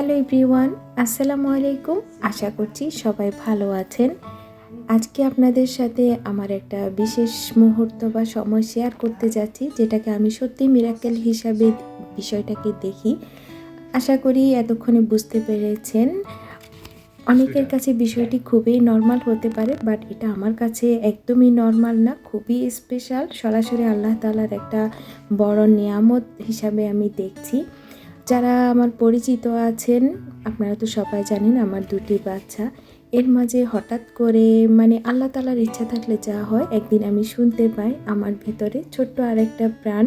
Hello everyone আসসালামু আলাইকুম। আশা করছি সবাই ভালো আছেন। আজকে আপনাদের সাথে আমার একটা বিশেষ মুহূর্ত বা সময় শেয়ার করতে যাচ্ছি যেটাকে আমি সত্যি মিরাকেল হিসাবে বিষয়টাকে দেখি। আশা করি এতক্ষণে বুঝতে পেরেছেন। অনেকের কাছে বিষয়টি খুবই নর্মাল হতে পারে বাট এটা আমার কাছে একদমই নর্মাল না খুবই স্পেশাল সরাসরি আল্লাহ তালার একটা বড় নিয়ামত হিসাবে আমি দেখছি। যারা আমার পরিচিত আছেন, আপনারা তো সবাই জানেন আমার দুটি বাচ্চা। এর মাঝে হঠাৎ করে মানে আল্লাহ তালার ইচ্ছা থাকলে যা হয়, একদিন আমি শুনতে পাই আমার ভেতরে ছোট্ট আরেকটা প্রাণ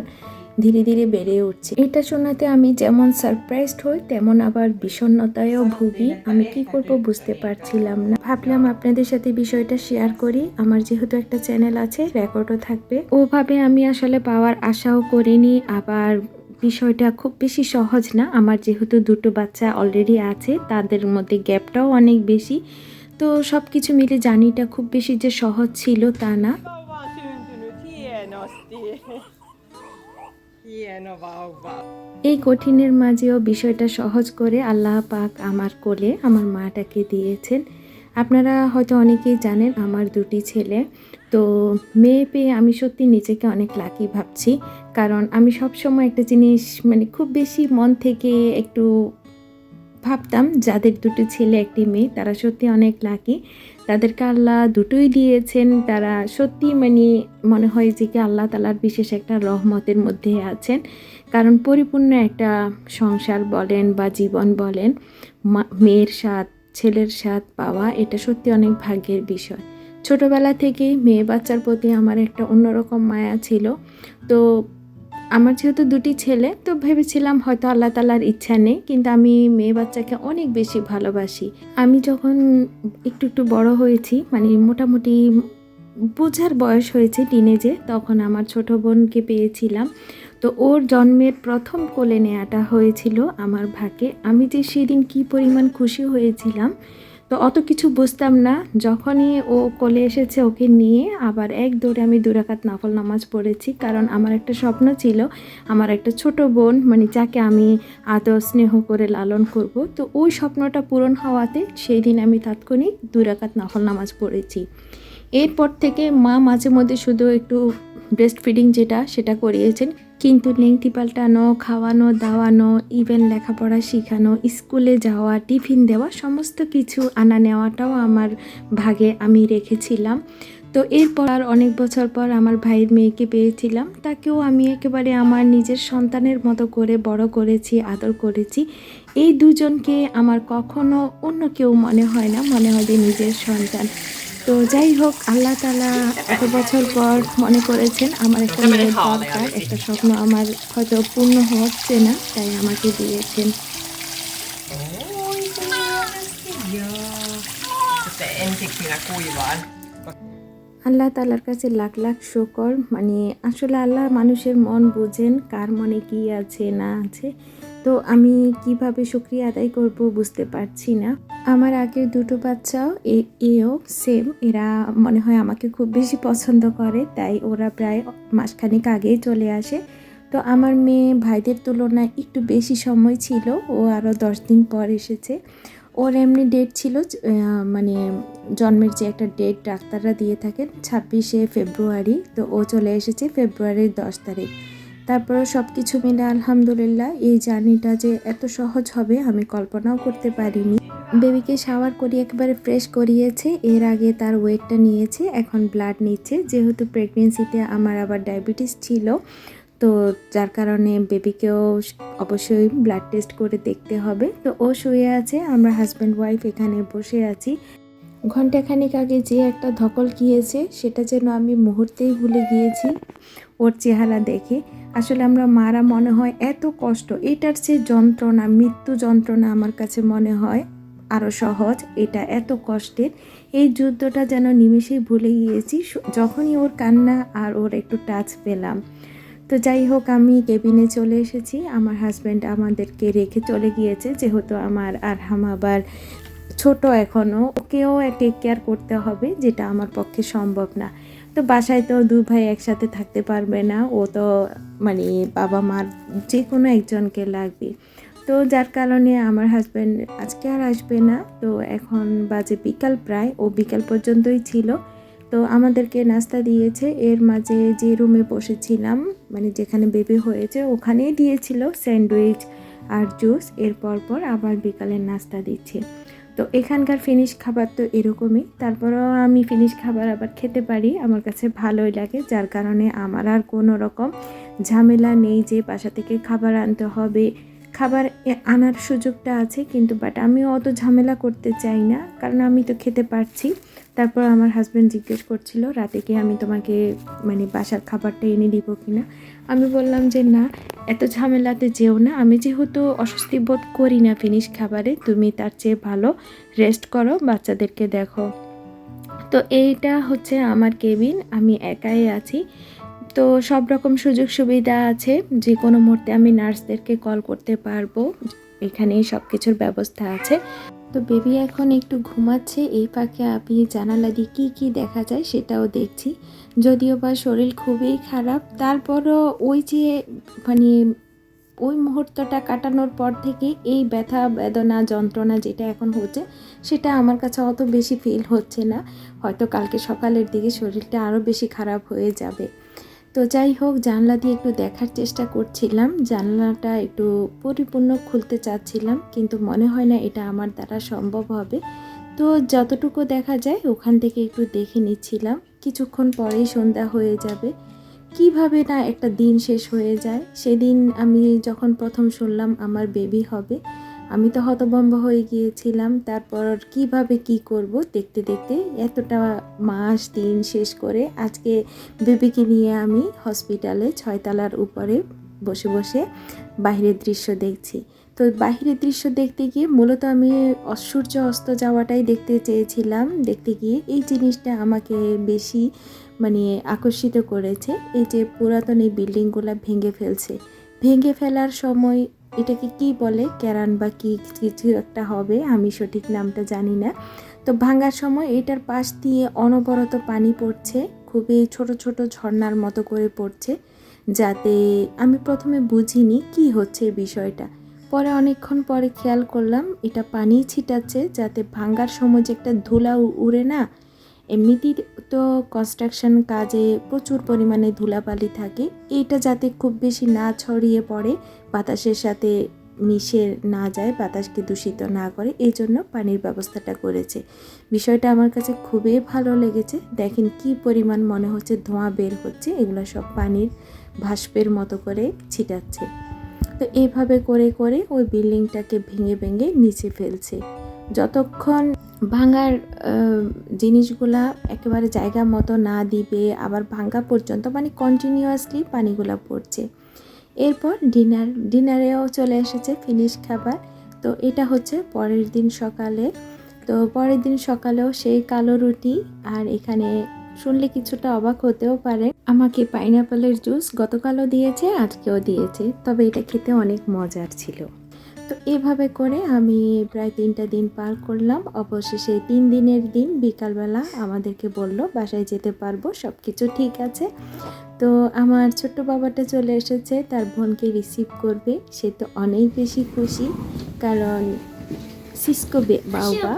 ধীরে ধীরে বেড়ে উঠছে। এটা শোনাতে আমি যেমন সারপ্রাইজড হই, তেমন আবার বিষণ্ণতায়ও ভুগি। আমি কি করব বুঝতে পারছিলাম না। ভাবলাম আপনাদের সাথে বিষয়টা শেয়ার করি। আমার যেহেতু একটা চ্যানেল আছে রেকর্ডও থাকবে। ওভাবে আমি আসলে পাওয়ার আশাও করিনি। আবার বিষয়টা খুব বেশি সহজ না। আমার যেহেতু দুটো বাচ্চা অলরেডি আছে, তাদের মধ্যে গ্যাপটাও অনেক বেশি। তো সব কিছু মিলে জার্নিটা খুব বেশি যে সহজ ছিল তা না. এই কঠিনের মাঝেও বিষয়টা সহজ করে আল্লাহ পাক আমার কোলে, আমার মাটাকে দিয়েছেন। আপনারা হয়তো অনেকেই জানেন আমার দুটি ছেলে। তো মেয়ে পেয়ে আমি সত্যি নিজেকে অনেক লাকি ভাবছি। কারণ আমি সবসময় একটা জিনিস মানে খুব বেশি মন থেকে একটু ভাবতাম, যাদের দুটো ছেলে, একটি মেয়ে, তারা সত্যি অনেক লাকি তাদেরকে আল্লাহ দুটোই দিয়েছেন। তারা সত্যি মানে মনে হয় যে কি আল্লাহ তালার বিশেষ একটা রহমতের মধ্যে আছেন। কারণ পরিপূর্ণ একটা সংসার বলেন বা জীবন বলেন মেয়ের স্বাদ ছেলের স্বাদ পাওয়া এটা সত্যি অনেক ভাগ্যের বিষয়। ছোটবেলা থেকেই মেয়ে বাচ্চার প্রতি আমার একটা অন্যরকম মায়া ছিল। তো আমার যেহেতু দুটি ছেলে, তো ভেবেছিলাম হয়তো আল্লাহ তালার ইচ্ছা নেই, কিন্তু আমি মেয়ে বাচ্চাকে অনেক বেশি ভালোবাসি। আমি যখন একটু একটু বড় হয়েছি মানে মোটামুটি বোঝার বয়স হয়েছে টিনেজে তখন আমার ছোট বোনকে পেয়েছিলাম। তো ওর জন্মের প্রথম কোলে নেওয়াটা হয়েছিল আমার ভাগে আমি যে সেদিন কি পরিমাণ খুশি হয়েছিলাম, তো অত কিছু বুঝতাম না। যখনই ও কোলে এসেছে ওকে নিয়ে আবার এক দৌড়ে আমি দুরাকাত নফল নামাজ পড়েছি, কারণ আমার একটা স্বপ্ন ছিল, আমার একটা ছোট বোন মানে যাকে আমি আদর স্নেহ করে লালন করব। তো ওই স্বপ্নটা পূরণ হওয়াতে সেই দিন আমি তাৎক্ষণিক দুরাকাত নফল নামাজ পড়েছি। এরপর থেকে মা মাঝে মধ্যে শুধু একটু ব্রেস্ট ফিডিং যেটা, সেটা করিয়েছেন। কিন্তু লেংটি পাল্টানো, খাওয়ানো, দাওয়ানো ইভেন লেখাপড়া শেখানো, স্কুলে যাওয়া, টিফিন দেওয়া, সমস্ত কিছু আনা নেওয়াটাও আমার ভাগে আমি রেখেছিলাম। তো এরপর আর অনেক বছর পর আমার ভাইয়ের মেয়েকে পেয়েছিলাম। তাকেও আমি একেবারে আমার নিজের সন্তানের মতো করে বড় করেছি, আদর করেছি। এই দুজনকে আমার কখনো অন্য কেউ মনে হয় না, মনে হয় যে নিজের সন্তান। তো যাই হোক আল্লাহ তালা এত বছর পর মনে করেছেন আমার একটা মেয়ের দরকার একটা স্বপ্ন আমার হয়তো পূর্ণ হচ্ছে না তাই আমাকে দিয়েছেন। Kuivaan. আল্লাহ তালার কাছে লাখ লাখ শকর। মানে আসলে আল্লাহ মানুষের মন বোঝেন কার মনে কি আছে, না আছে। তো আমি কীভাবে শুক্রিয়া আদায় করব বুঝতে পারছি না। আমার আগের দুটো বাচ্চাও এও সেম এরা মনে হয় আমাকে খুব বেশি পছন্দ করে, তাই ওরা প্রায় মাসখানেক আগেই চলে আসে। তো আমার মেয়ে ভাইদের তুলনায় একটু বেশি সময় ছিল, ও আরও দশ দিন পর এসেছে। ওর এমনি ডেট ছিল মানে জন্মের যে একটা ডেট ডাক্তাররা দিয়ে থাকেন, ছাব্বিশে ফেব্রুয়ারি, তো ও চলে এসেছে ফেব্রুয়ারির দশ তারিখ। তারপর সব কিছু মিলে আলহামদুলিল্লাহ, এই জার্নিটা যে এত সহজ হবে আমি কল্পনাও করতে পারিনি। বেবিকে শাওয়ার করিয়ে একেবারে ফ্রেশ করিয়েছে, এর আগে তার ওয়েটটা নিয়েছে, এখন ব্লাড নিচ্ছে। যেহেতু প্রেগনেন্সিতে আমার আবার ডায়াবেটিস ছিল তো যার কারণে বেবিকেও অবশ্যই ব্লাড টেস্ট করে দেখতে হবে। তো ও শুয়ে আছে, আমরা হাজব্যান্ড ওয়াইফ এখানে বসে আছি। ঘন্টাখানিক আগে যে একটা ধকল গিয়েছে, সেটা যেন আমি মুহূর্তেই ভুলে গিয়েছি ওর চেহারা দেখে। আসলে আমরা মারা মনে হয় এত কষ্ট, এটার যে যন্ত্রণা, মৃত্যু যন্ত্রণা আমার কাছে মনে হয় আরও সহজ, এটা এত কষ্টের। এই যুদ্ধটা যেন নিমেষেই ভুলে গিয়েছি যখনই ওর কান্না আর ওর একটু টাচ পেলাম। তো যাই হোক, আমি কেবিনে চলে এসেছি। আমার হাজব্যান্ড আমাদেরকে রেখে চলে গিয়েছে, যেহেতু আমার আরহাম আবার ছোট এখনও ওকেও টেক কেয়ার করতে হবে, যেটা আমার পক্ষে সম্ভব না। তো বাসায় তো দু ভাই একসাথে থাকতে পারবে না, ও তো মানে বাবা মার যে কোনো একজনকে লাগবে। তো যার কারণে আমার হাজব্যান্ড আজকে আর আসবে না। তো এখন বাজে বিকাল প্রায়, ও বিকাল পর্যন্তই ছিল। তো আমাদেরকে নাস্তা দিয়েছে। এর মাঝে যে রুমে বসেছিলাম মানে যেখানে বেবি হয়েছে, ওখানেই দিয়েছিল স্যান্ডউইচ আর জুস এর পর আবার বিকালের নাস্তা দিচ্ছে। তো এখানকার ফিনিশ খাবার তো এরকমই। তারপরেও আমি ফিনিশ খাবার আবার খেতে পারি, আমার কাছে ভালোই লাগে। যার কারণে আমার আর কোনো রকম ঝামেলা নেই যে বাসা থেকে খাবার আনতে হবে খাবার আনার সুযোগটা আছে কিন্তু বাট আমি অত ঝামেলা করতে চাই না, কারণ আমি তো খেতে পারছি। তারপর আমার হাজব্যান্ড জিজ্ঞেস করছিল রাতে কি আমি তোমাকে মানে বাসার খাবারটা এনে দিব কি না আমি বললাম যে না, এত ঝামেলাতে যেও না। আমি যেহেতু অস্বস্তি বোধ করি না ফিনিশ খাবারে, তুমি তার চেয়ে ভালো রেস্ট করো, বাচ্চাদেরকে দেখো। তো এইটা হচ্ছে আমার কেবিন আমি একাই আছি। তো সব রকম সুযোগ সুবিধা আছে। যে কোনো মুহূর্তে আমি নার্সদেরকে কল করতে পারব। এখানেই সব কিছুর ব্যবস্থা আছে। তো বেবি এখন একটু ঘুমাচ্ছে। এই ফাঁকে আমি জানালা দিয়ে কী কী দেখা যায় সেটাও দেখছি। যদিও বা শরীর খুবই খারাপ। তারপরও ওই যে মানে ওই মুহূর্তটা কাটানোর পর থেকে এই ব্যথা, বেদনা, যন্ত্রণা যেটা এখন হচ্ছে, সেটা আমার কাছে অত বেশি ফিল হচ্ছে না। হয়তো কালকে সকালের দিকে শরীরটা আরও বেশি খারাপ হয়ে যাবে। তো যাই হোক, জানলা দিয়ে একটু দেখার চেষ্টা করছিলাম। জানলাটা একটু পরিপূর্ণ খুলতে চাচ্ছিলাম, কিন্তু মনে হয় না এটা আমার দ্বারা সম্ভব হবে। তো যতটুকু দেখা যায়, ওখান থেকে একটু দেখে নিচ্ছিলাম। কিছুক্ষণ পরেই সন্ধ্যা হয়ে যাবে। কীভাবে না একটা দিন শেষ হয়ে যায়? সেদিন আমি যখন প্রথম শুনলাম আমার বেবি হবে আমি তো হতভম্ব হয়ে গিয়েছিলাম, তারপর কীভাবে কি করব দেখতে দেখতে এতটা মাস দিন শেষ করে আজকে বেবিকে নিয়ে আমি হসপিটালে ছয়তলার উপরে বসে বসে বাইরের দৃশ্য দেখছি। তো বাইরের দৃশ্য দেখতে গিয়ে মূলত আমি সূর্য অস্ত যাওয়াটাই দেখতে চেয়েছিলাম, দেখতে গিয়ে এই জিনিসটা আমাকে বেশি মানে আকর্ষিত করেছে, এই যে পুরাতন এই বিল্ডিংগুলো ভেঙে ফেলছে। ভেঙে ফেলার সময় এটাকে কি বলে? ক্যারান বা কি কিছু একটা হবে, আমি সঠিক নামটা জানি না। তো ভাঙার সময় এটার পাশ দিয়ে অনবরত পানি পড়ছে, খুবই ছোট ছোট ঝর্নার মতো করে পড়ছে, যাতে আমি প্রথমে বুঝিনি কি হচ্ছে বিষয়টা। পরে অনেকক্ষণ পরে খেয়াল করলাম, এটা পানি ছিটাচ্ছে, যাতে ভাঙার সময় যে একটা ধুলা উড়ে না, এমনিতেই তো কনস্ট্রাকশন কাজে প্রচুর পরিমাণে ধুলাবালি থাকে। এইটা যাতে খুব বেশি না ছড়িয়ে পড়ে বাতাসের সাথে মিশে না যায়, বাতাসকে দূষিত না করে, এই জন্য পানির ব্যবস্থাটা করেছে। বিষয়টা আমার কাছে খুবই ভালো লেগেছে। দেখেন কি পরিমাণ মনে হচ্ছে ধোঁয়া বের হচ্ছে, এগুলো সব পানির ভাস্পের মতো করে ছিটাচ্ছে। তো এইভাবে করে করে ওই বিল্ডিংটাকে ভেঙে ভেঙে নিচে ফেলছে। যতক্ষণ ভাঙার জিনিসগুলা একেবারে জায়গা মতো না দিবে, আবার ভাঙা পর্যন্ত মানে কন্টিনিউয়াসলি পানিগুলা পড়ছে। এরপর ডিনার, ডিনারেও চলে এসেছে ফিনিশ খাবার। তো এটা হচ্ছে পরের দিন সকালে। তো পরের দিন সকালেও সেই কালো রুটি আর এখানে শুনলে কিছুটা অবাক হতেও পারে। আমাকে পাইনাপলের জুস গতকালও দিয়েছে, আজকেও দিয়েছে। তবে এটা খেতে অনেক মজার ছিল। তো এভাবে করে আমি প্রায় তিনটা দিন পার করলাম। অবশেষে তিন দিনের দিন বিকালবেলা আমাদেরকে বলল বাসায় যেতে পারব সব কিছু ঠিক আছে। তো আমার ছোট্ট বাবাটা চলে এসেছে তার বোনকে রিসিভ করবে। সে তো অনেক বেশি খুশি কারণ সিসকো বাউবা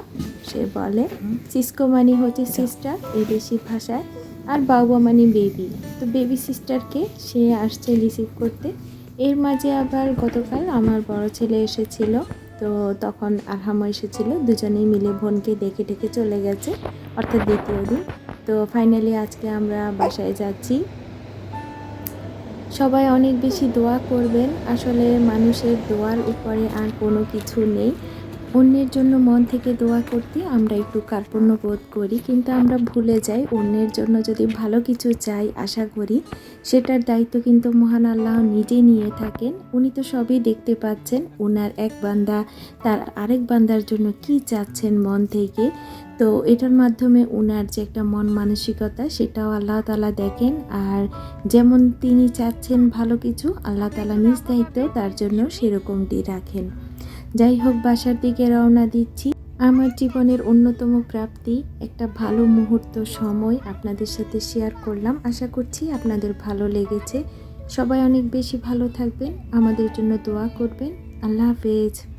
সে বলে। সিসকো মানে হচ্ছে সিস্টার এই দেশি ভাষায়। আর বাউবা মানে বেবি তো বেবি সিস্টারকে সে আসছে রিসিভ করতে। এর মাঝে আবার গতকাল আমার বড় ছেলে এসেছিল, তো তখন আরহামও এসেছিল, দুজনেই মিলে বোনকে দেখে ডেকে চলে গেছে, অর্থাৎ দ্বিতীয় দিন। তো ফাইনালি আজকে আমরা বাসায় যাচ্ছি। সবাই অনেক বেশি দোয়া করবেন, আসলে মানুষের দোয়ার উপরে আর কোনো কিছু নেই। অন্যের জন্য মন থেকে দোয়া করতে আমরা একটু কার্পণ্য বোধ করি, কিন্তু আমরা ভুলে যাই অন্যের জন্য যদি ভালো কিছু চাই আশা করি, সেটার দায়িত্ব কিন্তু মহান আল্লাহ নিজে নিয়ে থাকেন। উনি তো সবই দেখতে পাচ্ছেন ওনার এক বান্দা তার আরেক বান্দার জন্য কি চাচ্ছেন মন থেকে। তো এটার মাধ্যমে ওনার যে একটা মন মানসিকতা, সেটাও আল্লাহ তালা দেখেন। আর যেমন তিনি চাচ্ছেন ভালো কিছু, আল্লাহ তালা নিজ দায়িত্ব তার জন্য সেরকমটি রাখেন। যাই হোক বাসার দিকে রওনা দিচ্ছি। আমার জীবনের অন্যতম প্রাপ্তি, একটা ভালো মুহূর্ত, সময় আপনাদের সাথে শেয়ার করলাম। আশা করছি আপনাদের ভালো লেগেছে। সবাই অনেক বেশি ভালো থাকবেন। আমাদের জন্য দোয়া করবেন। আল্লাহ হাফেজ।